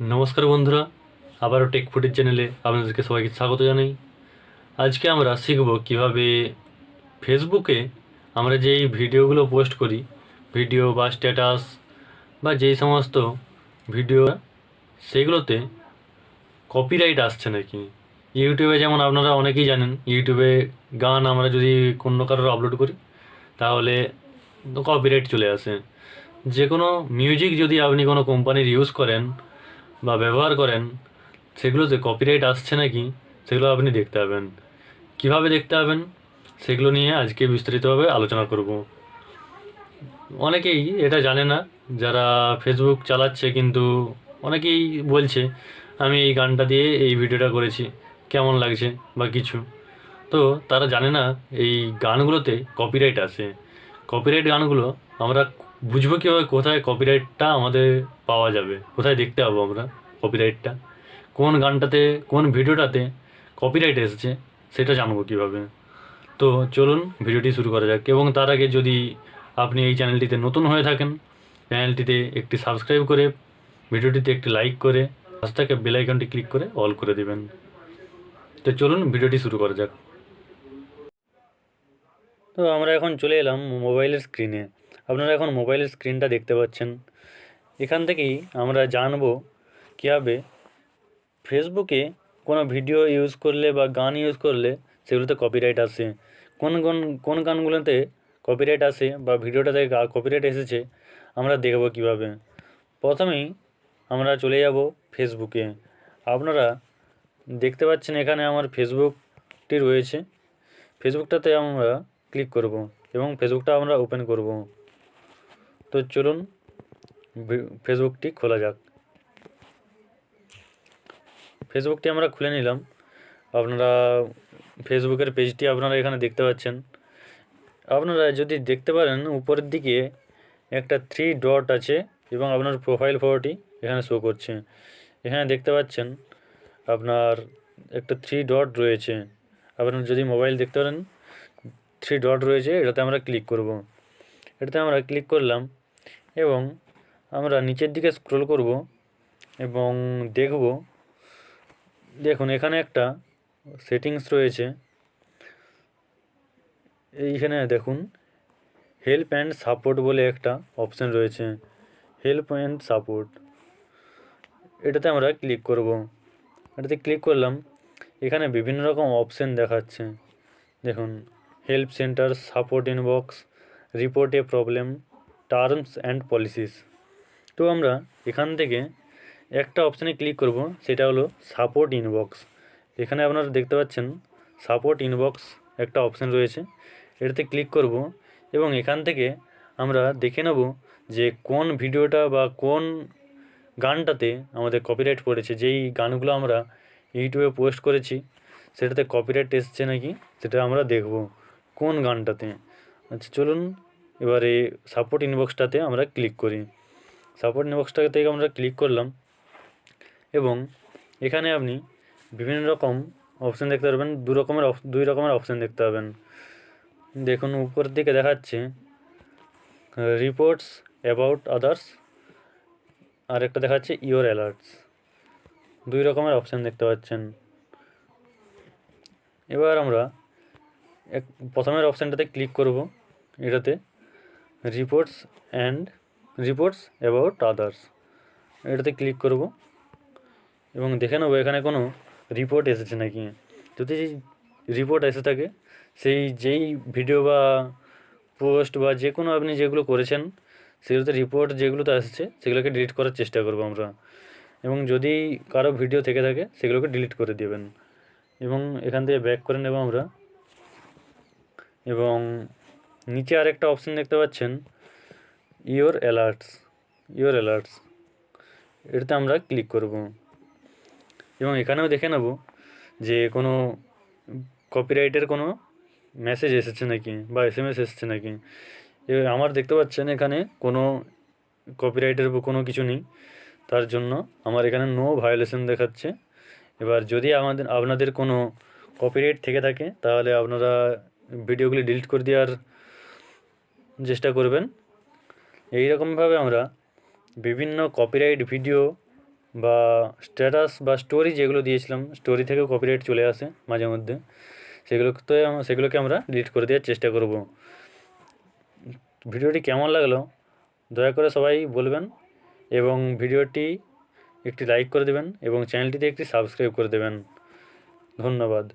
নমস্কার বন্ধুরা, আবারও টেক ফুটের চ্যানেলে আপনাদেরকে সবাইকে স্বাগত জানাই। আজকে আমরা শিখব কীভাবে ফেসবুকে আমরা যেই ভিডিওগুলো পোস্ট করি ভিডিও বা স্ট্যাটাস বা যেই সমস্ত ভিডিও সেগুলোতে কপিরাইট আসছে নাকি? ইউটিউবে যেমন আপনারা অনেকেই জানেন ইউটিউবে গান আমরা যদি কোনো কারোর আপলোড করি, তাহলে কপিরাইট চলে আসে। যে কোনো মিউজিক যদি আপনি কোনো কোম্পানির ইউজ করেন বা ব্যবহার করেন সেগুলোতে কপিরাইট আসছে নাকি, সেগুলো আপনি দেখতে পাবেন। কীভাবে দেখতে পাবেন, সেগুলো নিয়ে আজকে বিস্তারিতভাবে আলোচনা করব। অনেকেই এটা জানে না, যারা ফেসবুক চালাচ্ছে কিন্তু অনেকেই বলছে, আমি এই গানটা দিয়ে এই ভিডিওটা করেছি, কেমন লাগছে? বা কিছু। তো তারা জানে না, এই গানগুলোতে কপিরাইট আসে কপিরাইট গানগুলো আমরা বুঝব কীভাবে কোথায় কপিরাইটটা আমাদের পাওয়া যাবে। কোথায় দেখতে পাবো আমরা কপিরাইটটা কোন গানটাতে, কোন ভিডিওটাতে কপিরাইট এসেছে সেটা জানব কীভাবে। তো চলুন ভিডিওটি শুরু করা যাক। এবং তার আগে যদি আপনি এই চ্যানেলটিতে নতুন হয়ে থাকেন, চ্যানেলটিতে একটি সাবস্ক্রাইব করে, ভিডিওটিতে একটি লাইক করে থেকে বেল আইকনটি ক্লিক করে অল করে দেবেন। তো চলুন ভিডিওটি শুরু করা যাক। তো আমরা এখন চলে এলাম মোবাইলের স্ক্রিনে আপনারা এখন মোবাইলের স্ক্রিনটা দেখতে পাচ্ছেন। এখান থেকেই আমরা জানব কীভাবে ফেসবুকে কোনো ভিডিও ইউজ করলে বা গান ইউজ করলে সেগুলোতে কপিরাইট আসে। কোন কোন কোন গানগুলোতে কপিরাইট আসে বা ভিডিওটাতে কপিরাইট এসেছে আমরা দেখব কীভাবে। প্রথমেই আমরা চলে যাব ফেসবুকে আপনারা দেখতে পাচ্ছেন এখানে আমার ফেসবুকটি রয়েছে। ফেসবুকটাতে আমরা ক্লিক করব এবং ফেসবুকটা আমরা ওপেন করব। তো চলুন ফেসবুকটি খোলা যাক। ফেসবুকটি আমরা খুলে নিলাম। আপনারা ফেসবুকের পেজটি আপনারা এখানে দেখতে পাচ্ছেন। আপনারা যদি দেখতে পারেন, উপরের দিকে একটা থ্রি ডট আছে এবং আপনার প্রোফাইল ফটোটি এখানে শো করছে। এখানে দেখতে পাচ্ছেন, আপনার একটা থ্রি ডট রয়েছে। আপনার যদি মোবাইল দেখতে পারেন থ্রি ডট রয়েছে, এটাতে আমরা ক্লিক করব। এটাতে আমরা ক্লিক করলাম। এবং আমরা নিচের দিকে স্ক্রল করব এবং দেখব, দেখুন এখানে একটা সেটিংস রয়েছে। এইখানে দেখুন হেল্প অ্যান্ড সাপোর্ট বলে একটা অপশান রয়েছে। হেল্প অ্যান্ড সাপোর্ট এটাতে আমরা ক্লিক করব। এটাতে ক্লিক করলাম, এখানে বিভিন্ন রকম অপশান দেখাচ্ছে। দেখুন help centre support inbox report problem terms and policies তো আমরা এখান থেকে একটা অপশানে ক্লিক করব, সেটা হলো সাপোর্ট ইনবক্স এখানে আপনারা দেখতে পাচ্ছেন সাপোর্ট ইনবক্স একটা অপশান রয়েছে। এটাতে ক্লিক করব এবং এখান থেকে আমরা দেখে নেব যে কোন ভিডিওটা বা কোন গানটাতে আমাদের কপিরাইট পড়েছে। যেই গানগুলো আমরা ইউটিউবে পোস্ট করেছি, সেটাতে কপিরাইট এসছে নাকি, সেটা আমরা দেখব কোন গানটাতে। আচ্ছা চলুন এবারে সাপোর্ট ইনবক্সটাতে আমরা ক্লিক করি। সাপোর্ট ইনবক্সটা থেকে আমরা ক্লিক করলাম এবং এখানে আপনি বিভিন্ন রকম অপশান দেখতে পারবেন, দু রকমের দুই রকমের অপশান দেখতে পাবেন। দেখুন উপরের দিকে দেখাচ্ছে রিপোর্টস অ্যাবাউট আদার্স আর একটা দেখাচ্ছে ইওর অ্যালার্টস দুই রকমের অপশান দেখতে পাচ্ছেন। এবার আমরা এক, প্রথমের অপশানটাতে ক্লিক করব, এটাতে। Reports and reports about others এটাতে ক্লিক করব। এবং দেখে নেব এখানে কোনো রিপোর্ট এসেছে নাকি। যদি রিপোর্ট এসে থাকে, সেই যেই ভিডিও বা পোস্ট বা যে কোনো আপনি যেগুলো করেছেন, সেগুলোতে রিপোর্ট যেগুলোতে আসছে, সেগুলোকে ডিলিট করার চেষ্টা করব আমরা। এবং যদি কারও ভিডিও থেকে থাকে, সেগুলোকে ডিলিট করে দেবেন। এবং এখান থেকে ব্যাক করে নেব আমরা। এবং নিচে আরেকটা অপশন দেখতে পাচ্ছেন ইওর অ্যালার্টস ইওর অ্যালার্টস এটাতে আমরা ক্লিক করব। এবং এখানেও দেখে নেব যে কোনো কপিরাইটের কোনো মেসেজ এসেছে নাকি বা এস এম এস এসেছে নাকি। আমার দেখতে পাচ্ছেন এখানে কোনো কপিরাইটের কোনো কিছু নেই। তার জন্য আমার এখানে নো ভায়োলেশন দেখাচ্ছে। এবার যদি আমাদের, আপনাদের কোনো কপিরাইট থেকে থাকে, তাহলে আপনারা ভিডিওগুলি ডিলিট করে দেওয়ার চেষ্টা করবেন। এই রকমভাবে আমরা বিভিন্ন কপিরাইট ভিডিও বা স্ট্যাটাস বা স্টোরি যেগুলো দিয়েছিলাম স্টোরি থেকেও কপিরাইট চলে আসে মাঝে মধ্যে। সেগুলোতে সেগুলোকে আমরা ডিলিট করে দেওয়ার চেষ্টা করব। ভিডিওটি কেমন লাগল দয়া করে সবাই বলবেন এবং ভিডিওটি একটি লাইক করে দেবেন এবং চ্যানেলটিতে একটি সাবস্ক্রাইব করে দেবেন। ধন্যবাদ।